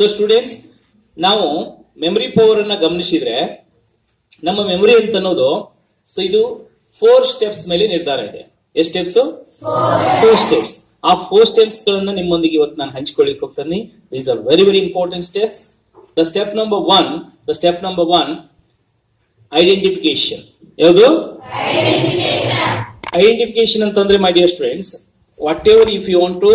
So students ನಾವು memory power ಅನ್ನ ಗಮನಿಸಿದ್ರೆ ನಮ್ಮ ಮೆಮರಿ ಅಂತ ಅನ್ನೋದು ಸೊ ಇದು ಫೋರ್ ಸ್ಟೆಪ್ಸ್ ಮೇಲೆ ನಿರ್ಧಾರ ಇದೆ. ಎಷ್ಟು ಸ್ಟೆಪ್ಸ್ ಫೋರ್ ಸ್ಟೆಪ್ಸ್ ಆ ಫೋರ್ ಸ್ಟೆಪ್ಸ್ ಗಳನ್ನ ನಿಮ್ಮೊಂದಿಗೆ ಇವತ್ತು ನಾನು ಹಂಚಿಕೊಳ್ಳಿಕ್ಕೆ ಹೋಗ್ತೀನಿ. Is are very very important steps the step number one the step number one identification ಯಾವುದು? ಐಡೆಂಟಿಫಿಕೇಶನ್ ಅಂತಂದ್ರೆ my dear students whatever if you want to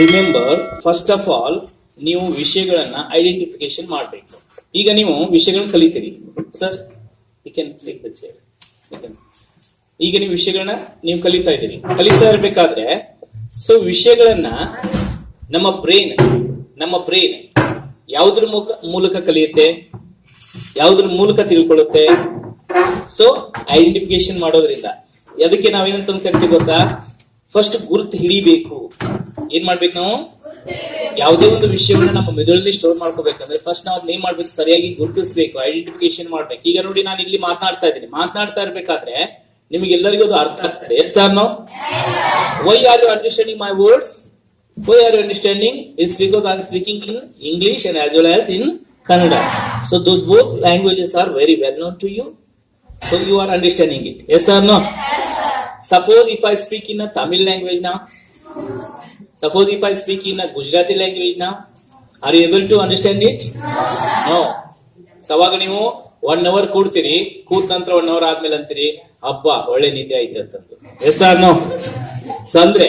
remember first of all ನೀವು ವಿಷಯಗಳನ್ನ ಐಡೆಂಟಿಫಿಕೇಶನ್ ಮಾಡಬೇಕು. ಈಗ ನೀವು ವಿಷಯಗಳನ್ನ ಕಲಿತೀರಿ. Sir you can take the chair ಈಗ ನೀವು ವಿಷಯಗಳನ್ನ ನೀವು ಕಲಿತಾ ಇದ್ದೀರಿ. ಕಲಿತಾ ಇರಬೇಕಾದ್ರೆ ಸೊ ವಿಷಯಗಳನ್ನ ನಮ್ಮ ಬ್ರೈನ್ ನಮ್ಮ ಬ್ರೈನ್ ಯಾವುದ್ರ ಮೂಲಕ ಕಲಿಯುತ್ತೆ? ಯಾವುದ್ರ ಮೂಲಕ ತಿಳ್ಕೊಳ್ಳುತ್ತೆ? ಸೊ ಐಡೆಂಟಿಫಿಕೇಶನ್ ಮಾಡೋದ್ರಿಂದ. ಅದಕ್ಕೆ ನಾವೇನಂತ ಕರಿತೀವಿ ಗೊತ್ತಾ? ಫಸ್ಟ್ ಗುರುತು ಹಿಡಿಬೇಕು. ಏನ್ ಮಾಡ್ಬೇಕು ನಾವು? ಯಾವುದೇ ಒಂದು ವಿಷಯವನ್ನ ನಮ್ಮ ಮೆದುಳಲ್ಲಿ ಸ್ಟೋರ್ ಮಾಡ್ಕೋಬೇಕಂದ್ರೆ ಫಸ್ಟ್ ನಾವು ಅದನ್ನ ಏನ್ ಮಾಡ್ಬೇಕು? ಸರಿಯಾಗಿ ಗುರುತಿಸಬೇಕು ಐಡೆಂಟಿಫಿಕೇಶನ್ ಮಾಡ್ಬೇಕು. ಈಗ ನೋಡಿ ನಾನು ಇಲ್ಲಿ ಮಾತನಾಡ್ತಾ ಇದ್ದೀನಿ. ಮಾತನಾಡ್ತಾ ಇರ್ಬೇಕಾದ್ರೆ ನಿಮಗೆಲ್ಲರಿಗೂ ಅದು ಅರ್ಥ ಆಗ್ತದೆ. Yes sir no why are you understanding my words why are you understanding it's because I am speaking in English and as well as in Kannada so those both languages are very well known to you so you are understanding it yes or no suppose if I speak in a Tamil language now, suppose if I speak in a Gujarati language now, are you able to understand it? No. ಸವಾಗ ನೀವು one hour ಕೂಡ್ತೀರಿ ಕೂತ ನಂತರ one hour ಆದ್ಮೇಲೆ ಅಂತೀರಿ ಹಬ್ಬ ಒಳ್ಳೆ ನಿದ್ದೆ ಆಯ್ತು ಅಂತಂದು. ಎಸ್ ಆರ್ ನೋ ಸೊ ಅಂದ್ರೆ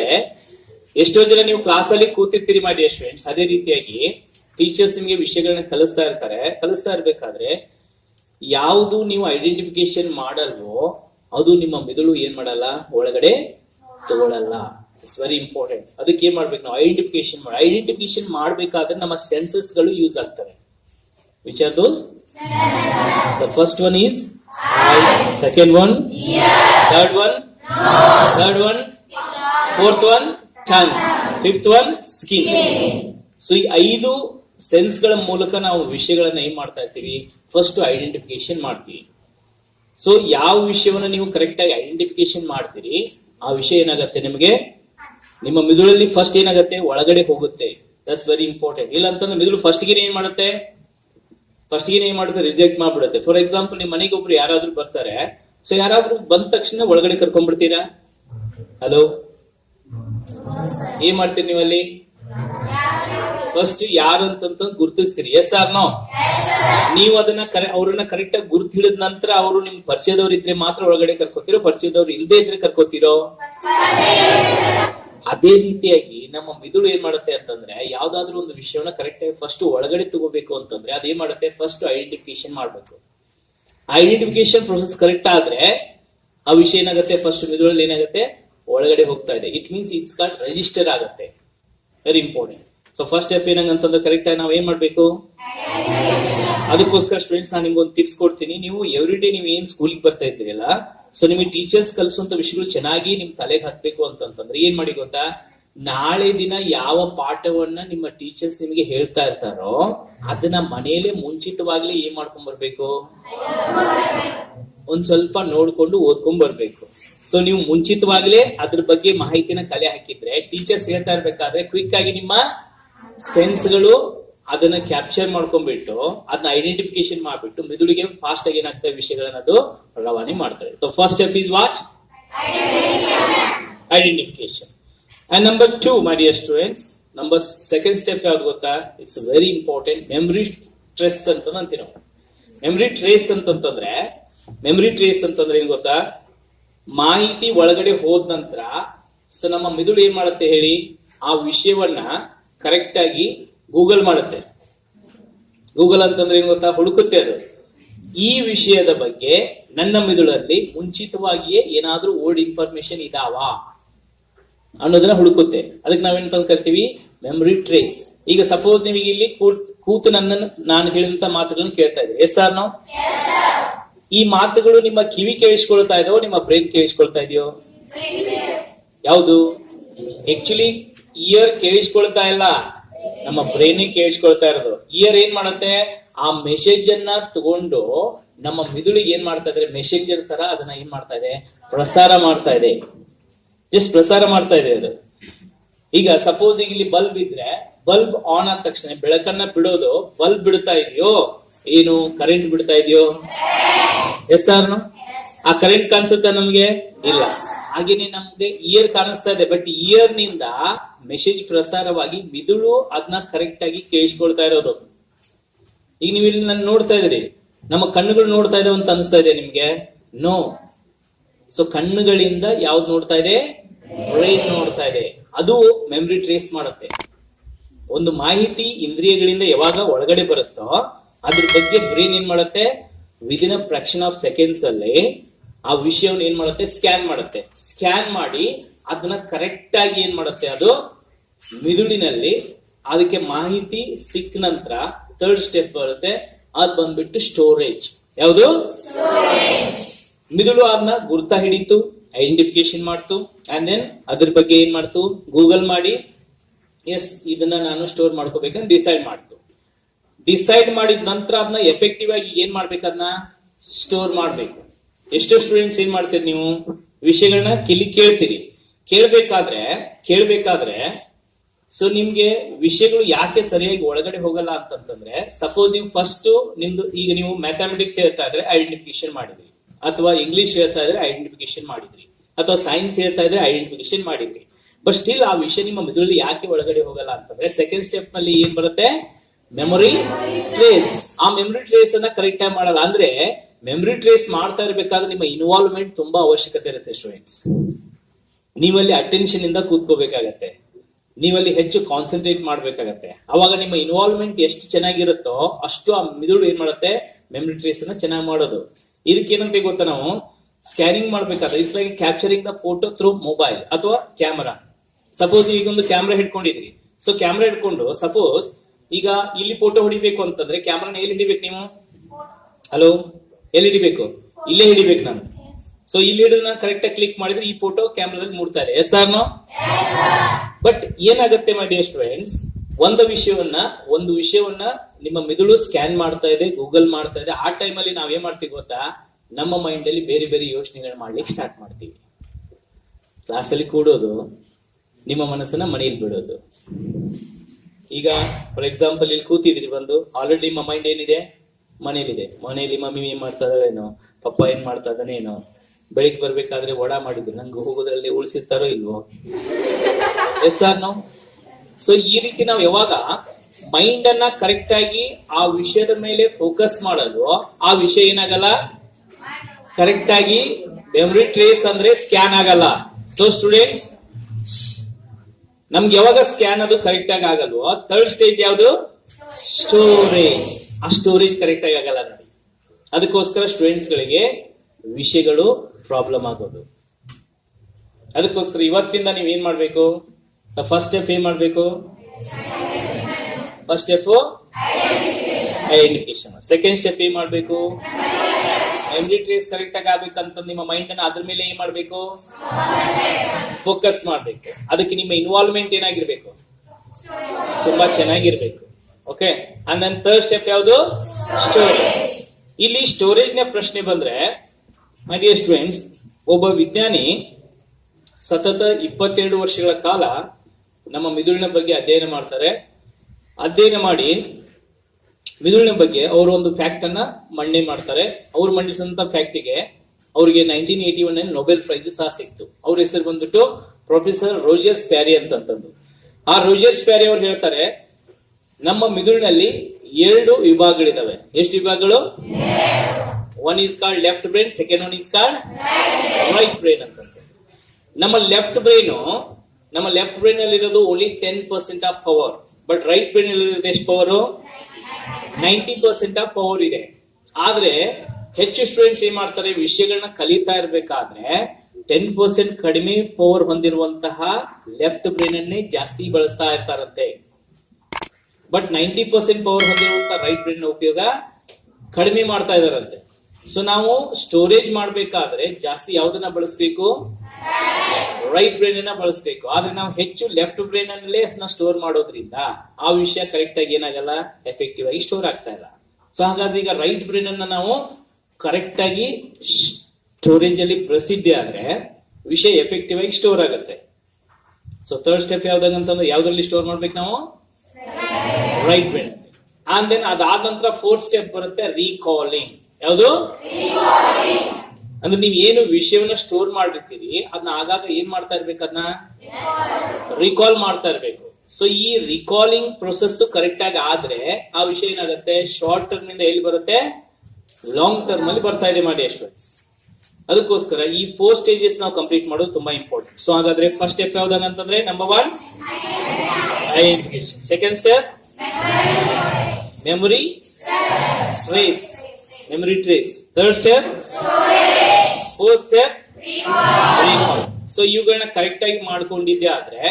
ಎಷ್ಟೋ ಜನ ನೀವು ಕ್ಲಾಸ್ ಅಲ್ಲಿ ಕೂತಿರ್ತೀರಿ ಮಾಡಿ ಸ್ಟೂಡೆಂಟ್ಸ್ ಅದೇ ರೀತಿಯಾಗಿ ಟೀಚರ್ಸ್ ನಿಮಗೆ ವಿಷಯಗಳನ್ನ ಕಲಿಸ್ತಾ ಇರ್ತಾರೆ. ಕಲಿಸ್ತಾ ಇರ್ಬೇಕಾದ್ರೆ ಯಾವುದು ನೀವು ಐಡೆಂಟಿಫಿಕೇಶನ್ ಮಾಡಲ್ವೋ ಅದು ನಿಮ್ಮ ಮೆದುಳು ಏನ್ ಮಾಡಲ್ಲ? ಒಳಗಡೆ ತಗೊಳಲ್ಲ. ಇಟ್ಸ್ ವೆರಿ ಇಂಪಾರ್ಟೆಂಟ್ ಅದಕ್ಕೆ ಏನ್ ಮಾಡ್ಬೇಕು ನಾವು? ಐಡೆಂಟಿಫಿಕೇಶನ್ ಮಾಡಿ ಐಡೆಂಟಿಫಿಕೇಶನ್ ಮಾಡ್ಬೇಕಾದ್ರೆ ನಮ್ಮ ಸೆನ್ಸಸ್ಗಳು ಯೂಸ್ ಆಗ್ತವೆ. Which are those the first one is second one third one third one fourth one tongue fifth one skin so ಈ ಐದು ಸೆನ್ಸ್ಗಳ ಮೂಲಕ ನಾವು ವಿಷಯಗಳನ್ನ ಏನ್ ಮಾಡ್ತಾ ಇರ್ತೀವಿ? ಫಸ್ಟ್ ಐಡೆಂಟಿಫಿಕೇಶನ್ ಮಾಡ್ತೀವಿ. ಸೊ ಯಾವ ವಿಷಯವನ್ನ ನೀವು ಕರೆಕ್ಟ್ ಆಗಿ ಐಡೆಂಟಿಫಿಕೇಶನ್ ಮಾಡ್ತೀರಿ? ಆ ವಿಷಯ ಏನಾಗತ್ತೆ ನಿಮಗೆ? ನಿಮ್ಮ ಮಿದುಳಲ್ಲಿ ಫಸ್ಟ್ ಏನಾಗುತ್ತೆ? ಒಳಗಡೆ ಹೋಗುತ್ತೆ. ದಟ್ಸ್ ವೆರಿ ಇಂಪಾರ್ಟೆಂಟ್ ಇಲ್ಲ ಅಂತಂದ್ರೆ ಮಿದುಳು ಫಸ್ಟ್ಗೆ ಏನ್ ಮಾಡುತ್ತೆ? ಫಸ್ಟ್ಗೆ ಏನ್ ಮಾಡುತ್ತೆ? ರಿಜೆಕ್ಟ್ ಮಾಡ್ಬಿಡುತ್ತೆ. ಫಾರ್ ಎಕ್ಸಾಂಪಲ್ ನಿಮ್ಮ ಮನೆಗೆ ಒಬ್ರು ಯಾರಾದ್ರೂ ಬರ್ತಾರೆ. ಸೊ ಯಾರಾದ್ರೂ ಬಂದ ತಕ್ಷಣ ಒಳಗಡೆ ಕರ್ಕೊಂಡ್ಬಿಡ್ತೀರಾ? ಹಲೋ ಏನ್ ಮಾಡ್ತೀರಿ ನೀವಲ್ಲಿ? ಫಸ್ಟ್ ಯಾರು ಅಂತಂತ ಗುರುತಿಸ್ತೀರಿ. ಎಸ್ ಆರ್ ನೋ ನೀವು ಅದನ್ನ ಕರೆ, ಅವ್ರನ್ನ ಕರೆಕ್ಟ್ ಆಗಿ ಗುರುತು ಹಿಡಿದ ನಂತರ ಅವರು ನಿಮ್ ಪರಿಚಯದವ್ರು ಇದ್ರೆ ಮಾತ್ರ ಒಳಗಡೆ ಕರ್ಕೋತಿರೋ, ಪರಿಚಯದವ್ರು ಇಲ್ದೇ ಇದ್ರೆ ಕರ್ಕೋತಿರೋ? ಅದೇ ರೀತಿಯಾಗಿ ನಮ್ಮ ಮಿದುಳು ಏನ್ ಮಾಡುತ್ತೆ ಅಂತಂದ್ರೆ, ಯಾವ್ದಾದ್ರು ಒಂದು ವಿಷಯವನ್ನ ಕರೆಕ್ಟ್ ಆಗಿ ಫಸ್ಟ್ ಒಳಗಡೆ ತಗೋಬೇಕು ಅಂತಂದ್ರೆ ಅದೇನ್ ಮಾಡುತ್ತೆ? ಫಸ್ಟ್ ಐಡೆಂಟಿಫಿಕೇಶನ್ ಮಾಡ್ಬೇಕು. ಐಡೆಂಟಿಫಿಕೇಶನ್ ಪ್ರೊಸೆಸ್ ಕರೆಕ್ಟ್ ಆದ್ರೆ ಆ ವಿಷಯ ಏನಾಗುತ್ತೆ? ಫಸ್ಟ್ ಮಿದುಳಲ್ಲಿ ಏನಾಗುತ್ತೆ? ಒಳಗಡೆ ಹೋಗ್ತಾ ಇದೆ. It means it's caught register ಆಗುತ್ತೆ. Very important so first step ಏನಂತಂದ್ರೆ ಕರೆಕ್ಟ್ ಆಗಿ ನಾವೇನ್ ಏನ್ ಮಾಡ್ಬೇಕು? ಅದಕ್ಕೋಸ್ಕರ ಸ್ಟೂಡೆಂಟ್ಸ್ ನಾನು ನಿಮ್ಗೆ ಒಂದು ಟಿಪ್ಸ್ ಕೊಡ್ತೀನಿ. ನೀವು ಎವ್ರಿ ಡೇ ನೀವು ಏನ್ ಸ್ಕೂಲಿಗೆ ಬರ್ತಾ ಇದ್ದೀರಲ್ಲ ಸೊ ನಿಮಗೆ ಟೀಚರ್ಸ್ ಕಲಿಸುವಂತ ವಿಷಯಗಳು ಚೆನ್ನಾಗಿ ನಿಮ್ ತಲೆಗೆ ಹತ್ಬೇಕು ಅಂತಂತಂದ್ರೆ ಏನ್ ಮಾಡಿ ಗೊತ್ತಾ? ನಾಳೆ ದಿನ ಯಾವ ಪಾಠವನ್ನ ನಿಮ್ಮ ಟೀಚರ್ಸ್ ನಿಮಗೆ ಹೇಳ್ತಾ ಇರ್ತಾರೋ, ಅದನ್ನ ಮನೆಯಲ್ಲೇ ಮುಂಚಿತವಾಗ್ಲೇ ಏನ್ ಮಾಡ್ಕೊಂಡ್ ಬರ್ಬೇಕು? ಒಂದ್ ಸ್ವಲ್ಪ ನೋಡ್ಕೊಂಡು ಓದ್ಕೊಂಡ್ ಬರ್ಬೇಕು. ಸೊ ನೀವು ಮುಂಚಿತವಾಗ್ಲೇ ಅದ್ರ ಬಗ್ಗೆ ಮಾಹಿತಿನ ಕಲೆ ಹಾಕಿದ್ರೆ ಟೀಚರ್ಸ್ ಹೇಳ್ತಾ ಇರ್ಬೇಕಾದ್ರೆ ಕ್ವಿಕ್ ಆಗಿ ನಿಮ್ಮ ಸೆನ್ಸ್ಗಳು ಅದನ್ನ ಕ್ಯಾಪ್ಚರ್ ಮಾಡ್ಕೊಂಡ್ಬಿಟ್ಟು ಅದನ್ನ ಐಡೆಂಟಿಫಿಕೇಶನ್ ಮಾಡ್ಬಿಟ್ಟು ಮೆದುಳಿಗೆ ಫಾಸ್ಟ್ ಆಗಿ ಏನಾಗ್ತವೆ ವಿಷಯಗಳನ್ನ ಅದು ರವಾನೆ ಮಾಡ್ತಾರೆ. So first step is what identification and number two my dear students number second step ಯಾವ್ದು ಗೊತ್ತಾ? It's very important memory trace ಅಂತ ಅಂತೀವಿ ನಾವು ಮೆಮರಿ ಟ್ರೇಸ್ ಅಂತಂತಂದ್ರೆ ಮೆಮರಿ ಟ್ರೇಸ್ ಅಂತಂದ್ರೆ ಏನ್ ಗೊತ್ತಾ? ಮಾಹಿತಿ ಒಳಗಡೆ ಹೋದ ನಂತರ ಸೊ ನಮ್ಮ ಮೆದುಳು ಏನ್ ಮಾಡುತ್ತೆ ಹೇಳಿ? ಆ ವಿಷಯವನ್ನ ಕರೆಕ್ಟ್ ಆಗಿ ಗೂಗಲ್ ಮಾಡುತ್ತೆ. ಗೂಗಲ್ ಅಂತಂದ್ರೆ ಏನು ಗೊತ್ತಾ? ಹುಡುಕುತ್ತೆ ಅದು. ಈ ವಿಷಯದ ಬಗ್ಗೆ ನನ್ನ ಮಿದುಳಲ್ಲಿ ಮುಂಚಿತವಾಗಿಯೇ ಏನಾದ್ರೂ ಓಲ್ಡ್ ಇನ್ಫಾರ್ಮೇಶನ್ ಇದಾವಾ? ಅನ್ನೋದನ್ನ ಹುಡುಕುತ್ತೆ. ಅದಕ್ಕೆ ನಾವೇನಂತ ಕರಿತೀವಿ ಮೆಮರಿ ಟ್ರೇಸ್ ಈಗ ಸಪೋಸ್ ನಿಮಗೆ ಇಲ್ಲಿ ಕೂತ್- ಕೂತು ನನ್ನ ನಾನು ಹೇಳಿದಂತ ಮಾತುಗಳನ್ನು ಕೇಳ್ತಾ ಇದ್ದೀವಿ ಎಸ್ ಆರ್ ನಾವು ಈ ಮಾತುಗಳು ನಿಮ್ಮ ಕಿವಿ ಕೇಳಿಸ್ಕೊಳ್ತಾ ಇದೆಯೋ ನಿಮ್ಮ ಬ್ರೈನ್ ಕೇಳಿಸ್ಕೊಳ್ತಾ ಇದೆಯೋ? ಯಾವುದು? ಆಕ್ಚುಲಿ ಇಯರ್ ಕೇಳಿಸ್ಕೊಳ್ತಾ ಇಲ್ಲ. ನಮ್ಮ ಬ್ರೈನ್ ಕೇಳಿಸ್ಕೊಳ್ತಾ ಇರೋದು. ಇಯರ್ ಏನ್ ಮಾಡುತ್ತೆ? ಆ ಮೆಸೇಜ್ ಅನ್ನ ತಗೊಂಡು ನಮ್ಮ ಮಿದುಳಿಗೆ ಏನ್ ಮಾಡ್ತಾ ಇದ್ರೆ ಮೆಸೇಜರ್ ತರ ಅದನ್ನ ಏನ್ ಮಾಡ್ತಾ ಇದೆ? ಪ್ರಸಾರ ಮಾಡ್ತಾ ಇದೆ. ಜಸ್ಟ್ ಪ್ರಸಾರ ಮಾಡ್ತಾ ಇದೆ ಅದು. ಈಗ ಸಪೋಸ್ ಈಗ ಇಲ್ಲಿ ಬಲ್ಬ್ ಇದ್ರೆ ಬಲ್ಬ್ ಆನ್ ಆದ ತಕ್ಷಣ, ಬೆಳಕನ್ನ ಬಿಡೋದು ಬಲ್ಬ್ ಬಿಡ್ತಾ ಇದೆಯೋ? ಏನು ಕರೆಂಟ್ ಬಿಡ್ತಾ ಇದೆಯೋ? ಎಸ್ ಆರ್ನು ಆ ಕರೆಂಟ್ ಕಾಣಿಸುತ್ತ ನಮ್ಗೆ? ಇಲ್ಲ. ಹಾಗೇನೆ ನಮ್ಗೆ ಇಯರ್ ಕಾಣಿಸ್ತಾ ಇದೆ. ಬಟ್ ಇಯರ್ನಿಂದ ಮೆಸೇಜ್ ಪ್ರಸಾರವಾಗಿ ಮಿದುಳು ಅದನ್ನ ಕರೆಕ್ಟ್ ಆಗಿ ಕೇಳಿಸ್ಕೊಳ್ತಾ ಇರೋದು. ಈಗ ನೀವು ಇಲ್ಲಿ ನಾನು ನೋಡ್ತಾ ಇದ್ರಿ ನಮ್ಮ ಕಣ್ಣುಗಳು ನೋಡ್ತಾ ಇದೆ ಅಂತ ಅನಿಸ್ತಾ ಇದೆ ನಿಮ್ಗೆ. ನೋ ಸೊ ಕಣ್ಣುಗಳಿಂದ ಯಾವ್ದು ನೋಡ್ತಾ ಇದೆ? ಬ್ರೈನ್ ನೋಡ್ತಾ ಇದೆ. ಅದು ಮೆಮರಿ ಟ್ರೇಸ್ ಮಾಡುತ್ತೆ. ಒಂದು ಮಾಹಿತಿ ಇಂದ್ರಿಯಗಳಿಂದ ಯಾವಾಗ ಒಳಗಡೆ ಬರುತ್ತೋ ಅದ್ರ ಬಗ್ಗೆ ಬ್ರೈನ್ ಏನ್ ಮಾಡುತ್ತೆ? Within a fraction of seconds ಅಲ್ಲಿ ಆ ವಿಷಯವನ್ನು ಏನ್ ಮಾಡುತ್ತೆ? ಸ್ಕ್ಯಾನ್ ಮಾಡುತ್ತೆ. ಸ್ಕ್ಯಾನ್ ಮಾಡಿ ಅದನ್ನ ಕರೆಕ್ಟ್ ಆಗಿ ಏನ್ ಮಾಡುತ್ತೆ? ಅದು ಮಿದುಳಿನಲ್ಲಿ ಅದಕ್ಕೆ ಮಾಹಿತಿ ಸಿಕ್ಕ ನಂತರ ಥರ್ಡ್ ಸ್ಟೆಪ್ ಬರುತ್ತೆ. ಅದು ಬಂದ್ಬಿಟ್ಟು ಸ್ಟೋರೇಜ್ ಯಾವುದು? ಮಿದುಳು ಅದನ್ನ ಗುರ್ತ ಹಿಡಿತು ಐಡೆಂಟಿಫಿಕೇಶನ್ ಮಾಡ್ತು ಅಂಡ್ ದೆನ್ ಅದ್ರ ಬಗ್ಗೆ ಏನ್ ಮಾಡ್ತು? ಗೂಗಲ್ ಮಾಡಿ ಎಸ್ ಇದನ್ನ ನಾನು ಸ್ಟೋರ್ ಮಾಡ್ಕೋಬೇಕಂತ ಡಿಸೈಡ್ ಮಾಡ್ತು. ಡಿಸೈಡ್ ಮಾಡಿದ ನಂತರ ಅದನ್ನ ಎಫೆಕ್ಟಿವ್ ಆಗಿ ಏನ್ ಮಾಡ್ಬೇಕು ಅದನ್ನ ಸ್ಟೋರ್ ಮಾಡ್ಬೇಕು. ಎಷ್ಟೋ ಸ್ಟೂಡೆಂಟ್ಸ್ ಏನ್ ಮಾಡ್ತೀರಿ ನೀವು? ವಿಷಯಗಳನ್ನ ಕಿಲಿ ಕೇಳ್ತೀರಿ. ಕೇಳ್ಬೇಕಾದ್ರೆ ಕೇಳ್ಬೇಕಾದ್ರೆ ಸೊ ನಿಮ್ಗೆ ವಿಷಯಗಳು ಯಾಕೆ ಸರಿಯಾಗಿ ಒಳಗಡೆ ಹೋಗಲ್ಲ ಅಂತಂತಂದ್ರೆ ಸಪೋಸ್ ನೀವು ಫಸ್ಟ್ ನಿಮ್ದು ಈಗ ನೀವು ಮ್ಯಾಥಮೆಟಿಕ್ಸ್ ಹೇಳ್ತಾ ಇದ್ರೆ ಐಡೆಂಟಿಫಿಕೇಶನ್ ಮಾಡಿದ್ರಿ. ಅಥವಾ ಇಂಗ್ಲಿಷ್ ಹೇಳ್ತಾ ಇದ್ರೆ ಐಡೆಂಟಿಫಿಕೇಶನ್ ಮಾಡಿದ್ರಿ. ಅಥವಾ ಸೈನ್ಸ್ ಹೇಳ್ತಾ ಇದ್ರೆ ಐಡೆಂಟಿಫಿಕೇಶನ್ ಮಾಡಿದ್ರಿ. ಬಟ್ ಸ್ಟಿಲ್ ಆ ವಿಷಯ ನಿಮ್ಮ ಮೆದುಳಲ್ಲಿ ಯಾಕೆ ಒಳಗಡೆ ಹೋಗಲ್ಲ ಅಂತಂದ್ರೆ ಸೆಕೆಂಡ್ ಸ್ಟೆಪ್ನಲ್ಲಿ ಏನ್ ಬರುತ್ತೆ? ಮೆಮೊರಿ ಟ್ರೇಸ್ ಆ ಮೆಮೊರಿ ಟ್ರೇಸ್ ಅನ್ನ ಕರೆಕ್ಟ್ ಆಗಿ ಮಾಡಲ್ಲ. ಅಂದ್ರೆ ಮೆಮೊರಿ ಟ್ರೇಸ್ ಮಾಡ್ತಾ ಇರ್ಬೇಕಾದ್ರೆ ನಿಮ್ಮ ಇನ್ವಾಲ್ವ್ಮೆಂಟ್ ತುಂಬಾ ಅವಶ್ಯಕತೆ ಇರುತ್ತೆ ಸ್ಟೂಡೆಂಟ್ಸ್ ನೀವಲ್ಲಿ ಅಟೆನ್ಷನ್ ಇಂದ ಕೂತ್ಕೋಬೇಕಾಗತ್ತೆ. ನೀವಲ್ಲಿ ಹೆಚ್ಚು ಕಾನ್ಸಂಟ್ರೇಟ್ ಮಾಡ್ಬೇಕಾಗತ್ತೆ. ಅವಾಗ ನಿಮ್ಮ ಇನ್ವಾಲ್ವ್ಮೆಂಟ್ ಎಷ್ಟು ಚೆನ್ನಾಗಿರುತ್ತೋ ಅಷ್ಟು ಆ ಮಿದುಳು ಏನ್ ಮಾಡುತ್ತೆ? ಮೆಮರಿ ಟ್ರೇಸ್ ಅನ್ನ ಚೆನ್ನಾಗಿ ಮಾಡೋದು. ಇದಕ್ಕೆ ಏನಂತ ಗೊತ್ತಾ ನಾವು? ಸ್ಕ್ಯಾನಿಂಗ್ ಮಾಡ್ಬೇಕಾದ್ರೆ, it's like capturing the photo through mobile ಅಥವಾ ಕ್ಯಾಮರಾ ಸಪೋಸ್ ಈಗ ಒಂದು ಕ್ಯಾಮ್ರಾ ಹಿಡ್ಕೊಂಡಿದ್ರಿ. ಸೊ ಕ್ಯಾಮ್ರಾ ಹಿಡ್ಕೊಂಡು ಸಪೋಸ್ ಈಗ ಇಲ್ಲಿ ಫೋಟೋ ಹೊಡಿಬೇಕು ಅಂತಂದ್ರೆ ಕ್ಯಾಮ್ರಾನ ಎಲ್ಲಿ ಹಿಡಿಬೇಕು ನೀವು? ಹಲೋ ಎಲ್ಲಿ ಹಿಡಿಬೇಕು? ಇಲ್ಲೇ ಹಿಡಿಬೇಕು ನಾನು. ಸೊ ಇಲ್ಲಿ ಹಿಡಿದು ನಾನು ಕರೆಕ್ಟ್ ಆಗಿ ಕ್ಲಿಕ್ ಮಾಡಿದ್ರೆ ಈ ಫೋಟೋ ಕ್ಯಾಮ್ರಾದಲ್ಲಿ ಮೂಡ್ತಾರೆ. ಎಸ್ ಆರ್ ನೋ ಬಟ್ ಏನಾಗುತ್ತೆ ಮೈ ಡಿಯರ್ ಸ್ಟೂಡೆಂಟ್ಸ್ ಒಂದು ವಿಷಯವನ್ನ ಒಂದು ವಿಷಯವನ್ನ ನಿಮ್ಮ ಮಿದುಳು ಸ್ಕ್ಯಾನ್ ಮಾಡ್ತಾ ಇದೆ ಗೂಗಲ್ ಮಾಡ್ತಾ ಇದೆ. ಆ ಟೈಮಲ್ಲಿ ನಾವ್ ಏನ್ ಮಾಡ್ತೀವಿ ಗೊತ್ತಾ? ನಮ್ಮ ಮೈಂಡ್ ಅಲ್ಲಿ ಬೇರೆ ಬೇರೆ ಯೋಚನೆಗಳು ಮಾಡ್ಲಿಕ್ಕೆ ಸ್ಟಾರ್ಟ್ ಮಾಡ್ತೀವಿ. ಕ್ಲಾಸ್ ಅಲ್ಲಿ ಕೂಡೋದು ನಿಮ್ಮ ಮನಸ್ಸನ್ನ ಮನೆಯಲ್ಲಿ ಬಿಡೋದು. ಈಗ ಫಾರ್ ಎಕ್ಸಾಂಪಲ್ ಇಲ್ಲಿ ಕೂತಿದ್ರಿ ಬಂದು. ಆಲ್ರೆಡಿ ನಿಮ್ಮ ಮೈಂಡ್ ಏನಿದೆ? ಮನೇಲಿದೆ. ಮನೇಲಿ ಮಮ್ಮಿ ಏನ್ ಮಾಡ್ತಾ ಏನೋ ಪಪ್ಪ ಏನ್ ಮಾಡ್ತಾ ಇದ್ದಾನೇನೋ ಬೆಳಿಗ್ಗೆ ಬರ್ಬೇಕಾದ್ರೆ ಒಡ ಮಾಡಿದ್ರು. ನಂಗೆ ಹೋಗೋದ್ರಲ್ಲಿ ಉಳಿಸಿರ್ತಾರೋ ಇಲ್ವೋ? ಎಸ್ ಆರ್ ನೋ ಸೊ ಈ ರೀತಿ ನಾವು ಯಾವಾಗ ಮೈಂಡ್ ಅನ್ನ ಕರೆಕ್ಟ್ ಆಗಿ ಆ ವಿಷಯದ ಮೇಲೆ ಫೋಕಸ್ ಮಾಡೋದು ಆ ವಿಷಯ ಏನಾಗಲ್ಲ? ಕರೆಕ್ಟ್ ಆಗಿ ಮೆಮರಿ ಟ್ರೇಸ್ ಅಂದ್ರೆ ಸ್ಕ್ಯಾನ್ ಆಗಲ್ಲ. ಸೊ ಸ್ಟೂಡೆಂಟ್ಸ್ ನಮ್ಗೆ ಯಾವಾಗ ಸ್ಕ್ಯಾನ್ ಅದು ಕರೆಕ್ಟ್ ಆಗಿ ಆಗಲ್ವೋ? ಥರ್ಡ್ ಸ್ಟೇಜ್ ಯಾವುದು? ಸ್ಟೋರೇಜ್ ಆ ಸ್ಟೋರೇಜ್ ಕರೆಕ್ಟ್ ಆಗಿ ಆಗಲ್ಲ ನೋಡಿ. ಅದಕ್ಕೋಸ್ಕರ ಸ್ಟೂಡೆಂಟ್ಸ್ ಗಳಿಗೆ ವಿಷಯಗಳು ಪ್ರಾಬ್ಲಮ್ ಆಗೋದು. ಅದಕ್ಕೋಸ್ಕರ ಇವತ್ತಿಂದ ನೀವ್ ಏನ್ ಮಾಡ್ಬೇಕು? ಫಸ್ಟ್ ಸ್ಟೆಪ್ ಏನ್ ಮಾಡ್ಬೇಕು? First step identification second step ಏನ್ ಮಾಡ್ಬೇಕು? ಮೆಮರಿ ಟ್ರೇಸ್ ಕರೆಕ್ಟ್ ಆಗಿ ಆಗ್ಬೇಕಂತ ನಿಮ್ಮ ಮೈಂಡ್ ಅನ್ನ ಅದ್ರ ಮೇಲೆ ಏನ್ ಮಾಡ್ಬೇಕು? ಫೋಕಸ್ ಮಾಡ್ಬೇಕು. ಅದಕ್ಕೆ ನಿಮ್ಮ ಇನ್ವಾಲ್ವ್ಮೆಂಟ್ ಏನಾಗಿರ್ಬೇಕು? ತುಂಬಾ ಚೆನ್ನಾಗಿರ್ಬೇಕು. Okay and then third step ಯಾವುದು? ಸ್ಟೋರೇಜ್ ಇಲ್ಲಿ ಸ್ಟೋರೇಜ್ನ ಪ್ರಶ್ನೆ ಬಂದ್ರೆ ಮೈ ಡಿಯರ್ ಸ್ಟೂಡೆಂಟ್ಸ್ ಒಬ್ಬ ವಿಜ್ಞಾನಿ ಸತತ ಇಪ್ಪತ್ತೆರಡು ವರ್ಷಗಳ ಕಾಲ ನಮ್ಮ ಮಿದುಳಿನ ಬಗ್ಗೆ ಅಧ್ಯಯನ ಮಾಡ್ತಾರೆ. ಅಧ್ಯಯನ ಮಾಡಿ ಮಿದುಳಿನ ಬಗ್ಗೆ ಅವರು ಒಂದು ಫ್ಯಾಕ್ಟ್ ಅನ್ನ ಮಂಡನೆ ಮಾಡ್ತಾರೆ. ಅವ್ರು ಮಂಡಿಸಿದಂತ ಫ್ಯಾಕ್ಟಿಗೆ ಅವರಿಗೆ nineteen eighty one Nobel prize ಸಹ ಸಿಕ್ತು. ಅವ್ರ ಹೆಸರು ಬಂದ್ಬಿಟ್ಟು ಪ್ರೊಫೆಸರ್ ರೋಜರ್ ಸ್ಪ್ಯಾರಿ ಅಂತಂತದ್ದು. ಆ ರೋಜರ್ ಸ್ಪ್ಯಾರಿ ಅವ್ರು ಹೇಳ್ತಾರೆ ನಮ್ಮ ಮಿದುಳಿನಲ್ಲಿ ಎರಡು ವಿಭಾಗಗಳಿದಾವೆ ಎಷ್ಟು ವಿಭಾಗಗಳು? One is called left brain second one is called right brain ಅಂತ ನಮ್ಮ ಲೆಫ್ಟ್ ಬ್ರೈನ್ ನಮ್ಮ ಲೆಫ್ಟ್ ಬ್ರೈನ್ ಅಲ್ಲಿ ಇರೋದು only ten percent of power but right brain ಎಷ್ಟು power ninety percent of power ಇದೆ. ಆದ್ರೆ ಹೆಚ್ಚು ಸ್ಟೂಡೆಂಟ್ಸ್ ಏನ್ ಮಾಡ್ತಾರೆ? ವಿಷಯಗಳನ್ನ ಕಲಿತಾ ಇರಬೇಕಾದ್ರೆ ಟೆನ್ ಪರ್ಸೆಂಟ್ ಕಡಿಮೆ ಪವರ್ ಹೊಂದಿರುವಂತಹ ಲೆಫ್ಟ್ ಬ್ರೈನ್ ಅನ್ನೇ ಜಾಸ್ತಿ ಬಳಸ್ತಾ ಇರ್ತಾರಂತೆ. ಬಟ್ ನೈಂಟಿ ಪರ್ಸೆಂಟ್ ಪವರ್ ಹೊಂದಿರುವಂತಹ ರೈಟ್ ಬ್ರೈನ್ ಉಪಯೋಗ ಕಡಿಮೆ ಮಾಡ್ತಾ ಇದಾರಂತೆ ಸೊ ನಾವು ಸ್ಟೋರೇಜ್ ಮಾಡಬೇಕಾದ್ರೆ ಜಾಸ್ತಿ ಯಾವ್ದನ್ನ ಬಳಸಬೇಕು? ರೈಟ್ ಬ್ರೈನ್ ಅನ್ನ ಬಳಸಬೇಕು. ಆದ್ರೆ ನಾವು ಹೆಚ್ಚು ಲೆಫ್ಟ್ ಬ್ರೈನ್ ಅಲ್ಲೇ ಸ್ಟೋರ್ ಮಾಡೋದ್ರಿಂದ ಆ ವಿಷಯ ಕರೆಕ್ಟ್ ಆಗಿ ಏನಾಗಲ್ಲ ಎಫೆಕ್ಟಿವ್ ಆಗಿ ಸ್ಟೋರ್ ಆಗ್ತಾ ಇಲ್ಲ. ಸೊ ಹಾಗಾದ್ರೆ ಈಗ ರೈಟ್ ಬ್ರೈನ್ ಅನ್ನ ನಾವು ಕರೆಕ್ಟ್ ಆಗಿ ಸ್ಟೋರೇಜ್ ಅಲ್ಲಿ ಬಳಸಿದ್ದೆ ಆದ್ರೆ ವಿಷಯ ಎಫೆಕ್ಟಿವ್ ಆಗಿ ಸ್ಟೋರ್ ಆಗುತ್ತೆ. ಸೊ ಥರ್ಡ್ ಸ್ಟೆಪ್ ಯಾವ್ದಾಗಂತಂದ್ರೆ ಯಾವ್ದ್ರಲ್ಲಿ ಸ್ಟೋರ್ ಮಾಡ್ಬೇಕು ನಾವು? ರೈಟ್ ವೇ ಅಂಡ್ ದೆನ್ ಅದಾದ ನಂತರ ಫೋರ್ತ್ ಸ್ಟೆಪ್ ಬರುತ್ತೆ ರೀಕಾಲಿಂಗ್ ಯಾವುದು? ಅಂದ್ರೆ ನೀವು ಏನು ವಿಷಯವನ್ನ ಸ್ಟೋರ್ ಮಾಡಿರ್ತೀರಿ ಅದನ್ನ ಆಗಾಗ ಏನ್ ಮಾಡ್ತಾ ಇರ್ಬೇಕು ಅದನ್ನ ರೀಕಾಲ್ ಮಾಡ್ತಾ ಇರ್ಬೇಕು. ಸೊ ಈ ರೀಕಾಲಿಂಗ್ ಪ್ರೊಸೆಸ್ ಕರೆಕ್ಟ್ ಆಗಿ ಆದ್ರೆ ಆ ವಿಷಯ ಏನಾಗುತ್ತೆ? ಶಾರ್ಟ್ ಟರ್ಮ್ ಇಂದ ಎಲ್ಲಿ ಬರುತ್ತೆ? ಲಾಂಗ್ ಟರ್ಮ್ ಅಲ್ಲಿ ಬರ್ತಾ ಇದೆ ಮಾಡಿ ಅಷ್ಟು. ಅದಕ್ಕೋಸ್ಕರ ಈ ಫೋರ್ ಸ್ಟೇಜಸ್ ನಾವು ಕಂಪ್ಲೀಟ್ ಮಾಡೋದು ತುಂಬಾ ಇಂಪಾರ್ಟೆಂಟ್ ಸೊ ಹಾಗಾದ್ರೆ first step ಯಾವ್ದಂತಂದ್ರೆ number one identification second step memory trace memory trace third step fourth step so ಇವುಗಳನ್ನ ಕರೆಕ್ಟ್ ಆಗಿ ಮಾಡ್ಕೊಂಡಿದ್ದೆ ಆದ್ರೆ,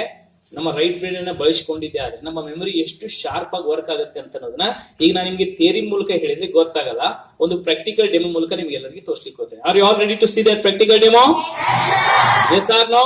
ನಮ್ಮ ರೈಟ್ ಬ್ರೈನ್ ಅನ್ನ ಬಳಸ್ಕೊಂಡಿದ್ದೆ ಆದ್ರೆ, ನಮ್ಮ ಮೆಮೊರಿ ಎಷ್ಟು ಶಾರ್ಪ್ ಆಗಿ ವರ್ಕ್ ಆಗುತ್ತೆ ಅಂತ ಅನ್ನೋದನ್ನ ಈಗ ನಾನು ನಿಮಗೆ ಥಿಯರಿ ಮೂಲಕ ಹೇಳಿದ್ರೆ ಗೊತ್ತಾಗಲ್ಲ. ಒಂದು ಪ್ರಾಕ್ಟಿಕಲ್ ಡೆಮೋ ಮೂಲಕ ನಿಮ್ಗೆ ಎಲ್ಲರಿಗೂ ತೋರಿಸ್ಲಿಕ್ಕೆ ಹೋಗ್ತೇನೆ. Are you all ready to see that practical demo yes or no